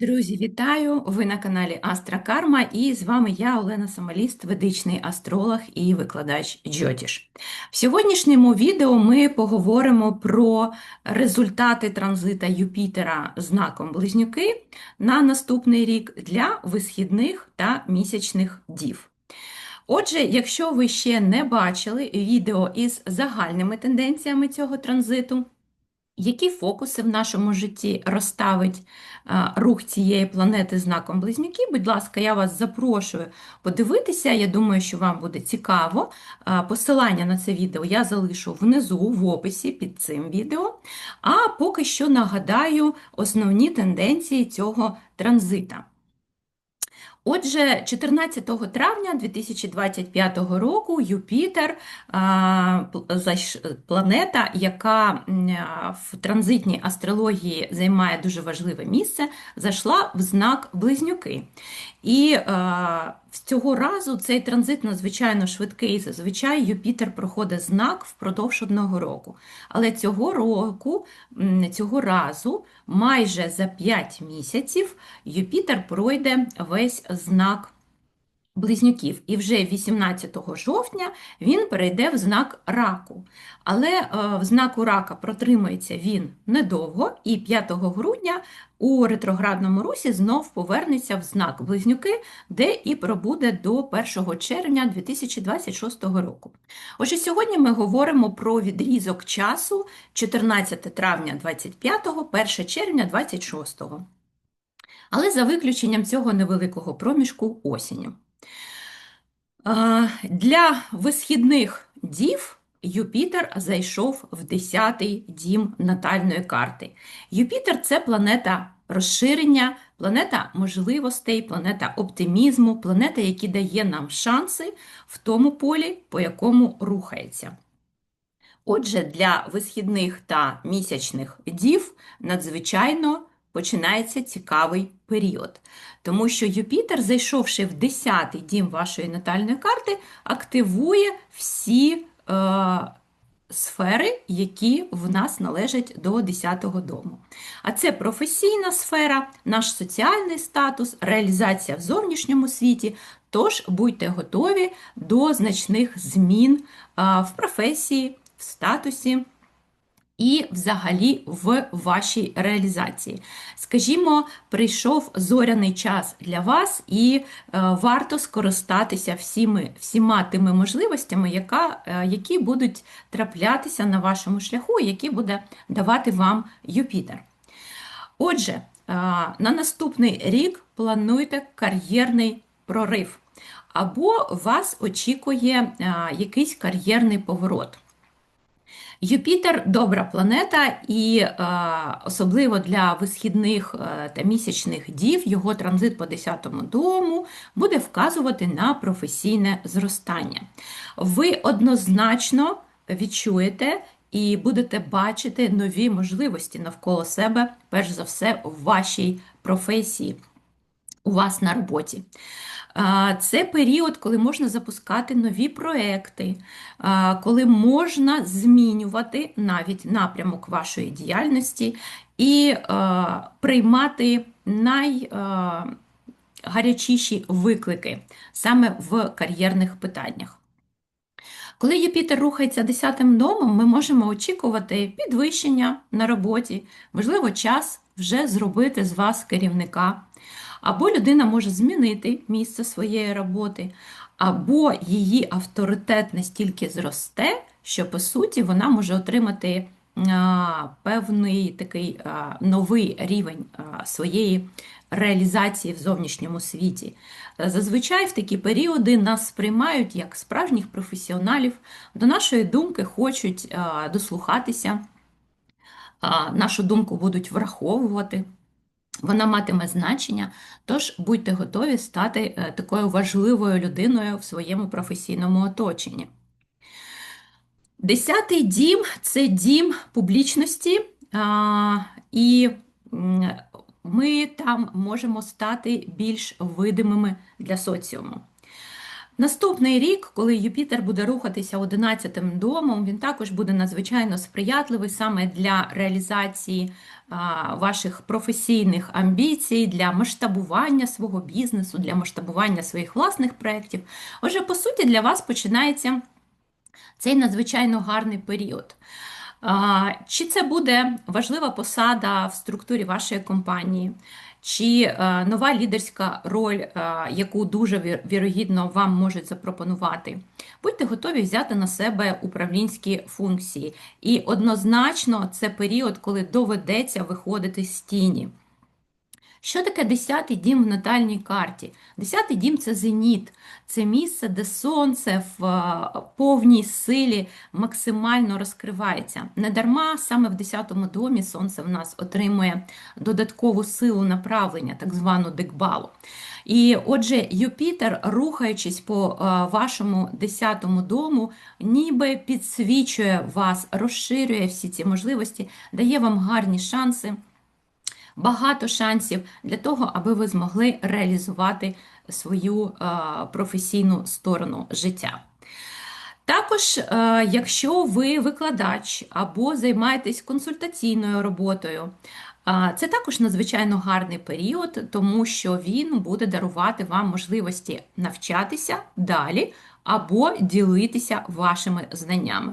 Друзі, вітаю! Ви на каналі Астра Карма, і з вами я, Олена Самоліст, ведичний астролог і викладач Джотіш. В сьогоднішньому відео ми поговоримо про результати транзита Юпітера знаком Близнюки на наступний рік для висхідних та місячних дів. Отже, якщо ви ще не бачили відео із загальними тенденціями цього транзиту, які фокуси в нашому житті розставить рух цієї планети знаком Близнюки? Будь ласка, я вас запрошую подивитися. Я думаю, що вам буде цікаво. Посилання на це відео я залишу внизу в описі під цим відео. А поки що нагадаю основні тенденції цього транзита. Отже, 14 травня 2025 року Юпітер, планета, яка в транзитній астрології займає дуже важливе місце, зайшла в знак Близнюки. І цього разу цей транзит надзвичайно швидкий. Зазвичай Юпітер проходить знак впродовж одного року. Але цього року, цього разу, майже за 5 місяців, Юпітер пройде весь знак близнюків. І вже 18 жовтня він перейде в знак раку. Але е, в знаку рака протримується він недовго, і 5 грудня у ретроградному русі знов повернеться в знак близнюки, де і пробуде до 1 червня 2026 року. Отже, сьогодні ми говоримо про відрізок часу 14 травня 25, 1 червня 26. Але за виключенням цього невеликого проміжку осінню. Для висхідних дів Юпітер зайшов в 10-й дім натальної карти. Юпітер це планета розширення, планета можливостей, планета оптимізму, планета, яка дає нам шанси в тому полі, по якому рухається. Отже, для висхідних та місячних дів надзвичайно починається цікавий період. Тому що Юпітер, зайшовши в 10-й дім вашої натальної карти, активує всі е, сфери, які в нас належать до 10-го дому. А це професійна сфера, наш соціальний статус, реалізація в зовнішньому світі. Тож будьте готові до значних змін е, в професії, в статусі і взагалі в вашій реалізації. Скажімо, прийшов зоряний час для вас, і е, варто скористатися всіми, всіма тими можливостями, яка, е, які будуть траплятися на вашому шляху, які буде давати вам Юпітер. Отже, е, на наступний рік плануйте кар'єрний прорив, або вас очікує якийсь кар'єрний поворот. Юпітер добра планета, і е, особливо для висхідних е, та місячних дів його транзит по 10-му дому буде вказувати на професійне зростання. Ви однозначно відчуєте і будете бачити нові можливості навколо себе, перш за все, в вашій професії, у вас на роботі. Це період, коли можна запускати нові проекти, коли можна змінювати навіть напрямок вашої діяльності і приймати найгарячіші виклики саме в кар'єрних питаннях. Коли Юпітер рухається десятим домом, ми можемо очікувати підвищення на роботі, можливо, час вже зробити з вас керівника. Або людина може змінити місце своєї роботи, або її авторитет настільки зросте, що, по суті, вона може отримати а, певний такий а, новий рівень а, своєї реалізації в зовнішньому світі. Зазвичай в такі періоди нас сприймають як справжніх професіоналів, до нашої думки хочуть а, дослухатися, нашу думку будуть враховувати. Вона матиме значення, тож будьте готові стати е, такою важливою людиною в своєму професійному оточенні. Десятий дім це дім публічності, і ми там можемо стати більш видимими для соціуму. Наступний рік, коли Юпітер буде рухатися 11-м домом, він також буде надзвичайно сприятливий саме для реалізації ваших професійних амбіцій, для масштабування свого бізнесу, для масштабування своїх власних проєктів. Отже, по суті, для вас починається цей надзвичайно гарний період. Чи це буде важлива посада в структурі вашої компанії, чи е, нова лідерська роль, е, яку дуже вірогідно вам можуть запропонувати? Будьте готові взяти на себе управлінські функції. І однозначно це період, коли доведеться виходити з тіні. Що таке 10-й дім в натальній карті? 10-й дім це зеніт, це місце, де сонце в е, повній силі максимально розкривається. Недарма саме в 10-му домі сонце в нас отримує додаткову силу направлення, так звану дикбалу. І отже, Юпітер, рухаючись по е, вашому 10-му дому, ніби підсвічує вас, розширює всі ці можливості, дає вам гарні шанси багато шансів для того, аби ви змогли реалізувати свою е, професійну сторону життя. Також, е, якщо ви викладач або займаєтесь консультаційною роботою, е, це також надзвичайно гарний період, тому що він буде дарувати вам можливості навчатися далі або ділитися вашими знаннями.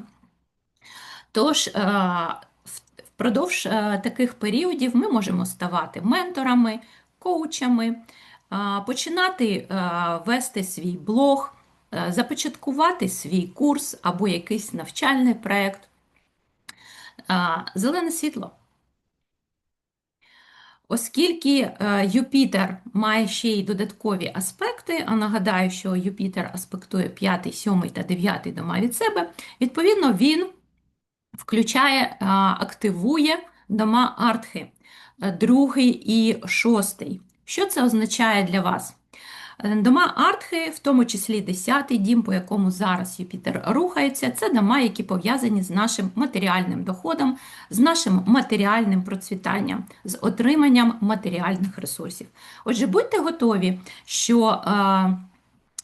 Тож, впродовж е, таких періодів ми можемо ставати менторами, коучами, е, починати е, вести свій блог, започаткувати свій курс або якийсь навчальний проєкт. Зелене світло. Оскільки Юпітер має ще й додаткові аспекти, а нагадаю, що Юпітер аспектує 5, 7 та 9 дома від себе, відповідно, він включає, активує дома Артхи, е, другий і шостий. Що це означає для вас? Е, Дома Артхи, в тому числі 10-й дім, по якому зараз Юпітер рухається, це дома, які пов'язані з нашим матеріальним доходом, з нашим матеріальним процвітанням, з отриманням матеріальних ресурсів. Отже, будьте готові, що е,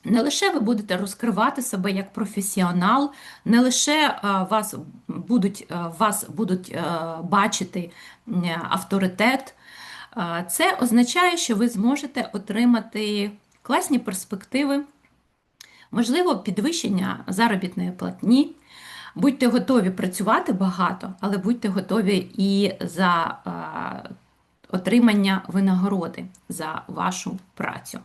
не лише ви будете розкривати себе як професіонал, не лише е, вас будуть, е, вас будуть е, бачити авторитет. Це означає, що ви зможете отримати класні перспективи, можливо, підвищення заробітної платні. Будьте готові працювати багато, але будьте готові і за отримання винагороди за вашу працю.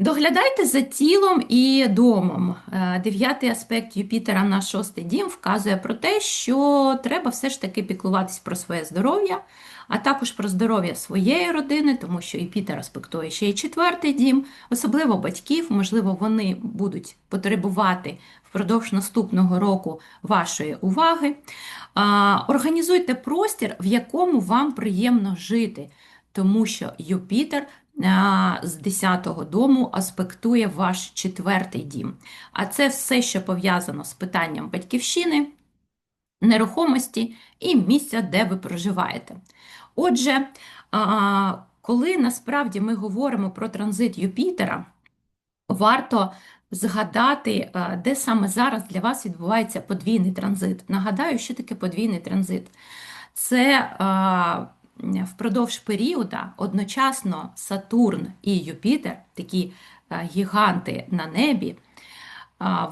Доглядайте за тілом і домом. Е, Дев'ятий аспект Юпітера на шостий дім вказує про те, що треба все ж таки піклуватись про своє здоров'я, а також про здоров'я своєї родини, тому що Юпітер аспектує ще й четвертий дім, особливо батьків, можливо, вони будуть потребувати впродовж наступного року вашої уваги. Організуйте простір, в якому вам приємно жити, тому що Юпітер з 10-го дому аспектує ваш четвертий дім. А це все, що пов'язано з питанням батьківщини, нерухомості і місця, де ви проживаєте. Отже, коли насправді ми говоримо про транзит Юпітера, варто згадати, де саме зараз для вас відбувається подвійний транзит. Нагадаю, що таке подвійний транзит. Це впродовж періоду одночасно Сатурн і Юпітер, такі гіганти на небі,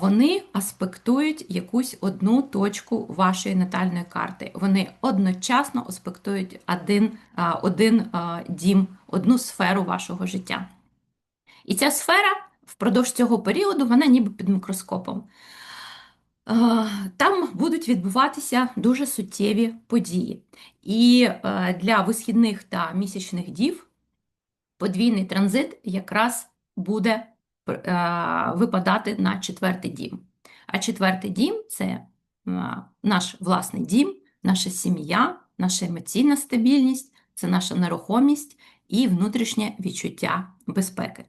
вони аспектують якусь одну точку вашої натальної карти. Вони одночасно аспектують один, один дім, одну сферу вашого життя. І ця сфера впродовж цього періоду, вона ніби під мікроскопом. Е, Там будуть відбуватися дуже суттєві події. І е, для висхідних та місячних дів подвійний транзит якраз буде е, випадати на четвертий дім. А четвертий дім це наш власний дім, наша сім'я, наша емоційна стабільність, це наша нерухомість і внутрішнє відчуття безпеки.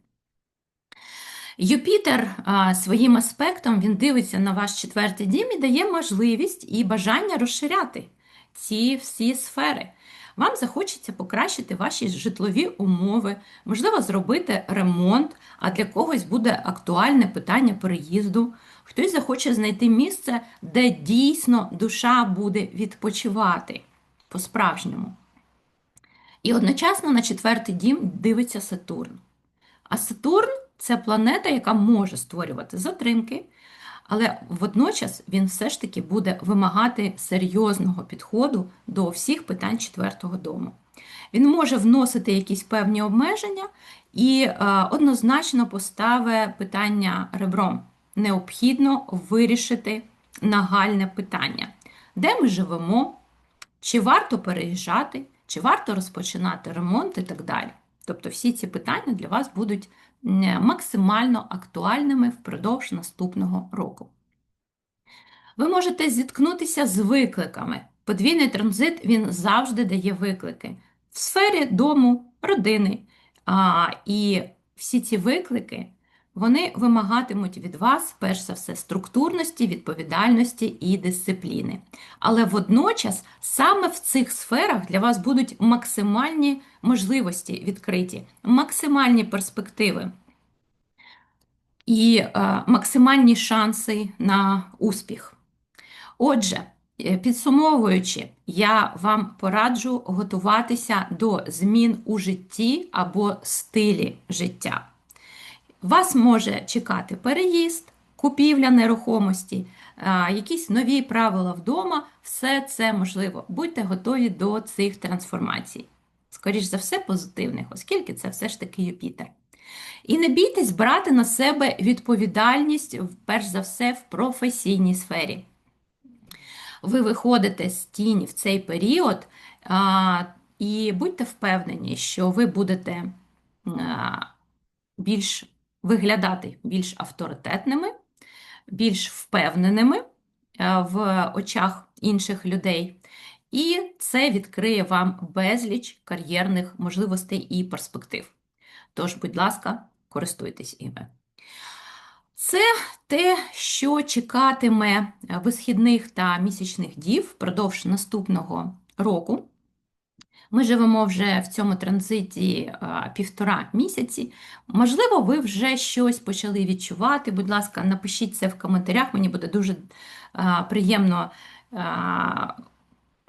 Юпітер своїм аспектом він дивиться на ваш четвертий дім і дає можливість і бажання розширяти ці всі сфери. Вам захочеться покращити ваші житлові умови, можливо, зробити ремонт, а для когось буде актуальне питання переїзду. Хтось захоче знайти місце, де дійсно душа буде відпочивати по-справжньому. І одночасно на четвертий дім дивиться Сатурн. А Сатурн це планета, яка може створювати затримки, але водночас він все ж таки буде вимагати серйозного підходу до всіх питань четвертого дому. Він може вносити якісь певні обмеження і е, однозначно поставить питання ребром. Необхідно вирішити нагальне питання, де ми живемо, чи варто переїжджати, чи варто розпочинати ремонт і так далі. Тобто всі ці питання для вас будуть максимально актуальними впродовж наступного року. Ви можете зіткнутися з викликами. Подвійний транзит він завжди дає виклики в сфері дому, родини. А, І всі ці виклики вони вимагатимуть від вас, перш за все, структурності, відповідальності і дисципліни. Але водночас саме в цих сферах для вас будуть максимальні можливості відкриті, максимальні перспективи і е, максимальні шанси на успіх. Отже, е, підсумовуючи, я вам пораджу готуватися до змін у житті або стилі життя. Вас може чекати переїзд, купівля нерухомості, якісь нові правила вдома, все це можливо. Будьте готові до цих трансформацій. Скоріш за все, позитивних, оскільки це все ж таки Юпітер. І не бійтесь брати на себе відповідальність, перш за все, в професійній сфері. Ви виходите з тіні в цей період, а, і будьте впевнені, що ви будете а, більш виглядати більш авторитетними, більш впевненими в очах інших людей. І це відкриє вам безліч кар'єрних можливостей і перспектив. Тож, будь ласка, користуйтесь іми. Це те, що чекатиме висхідних та місячних дів впродовж наступного року. Ми живемо вже в цьому транзиті півтора місяці. Можливо, ви вже щось почали відчувати. Будь ласка, напишіть це в коментарях, мені буде дуже приємно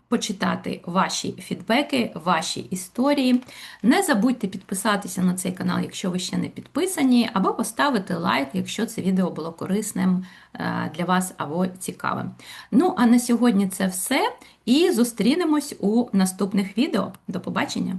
почитати ваші фідбеки, ваші історії. Не забудьте підписатися на цей канал, якщо ви ще не підписані, або поставити лайк, якщо це відео було корисним е, для вас або цікавим. Ну, а на сьогодні це все. І зустрінемось у наступних відео. До побачення!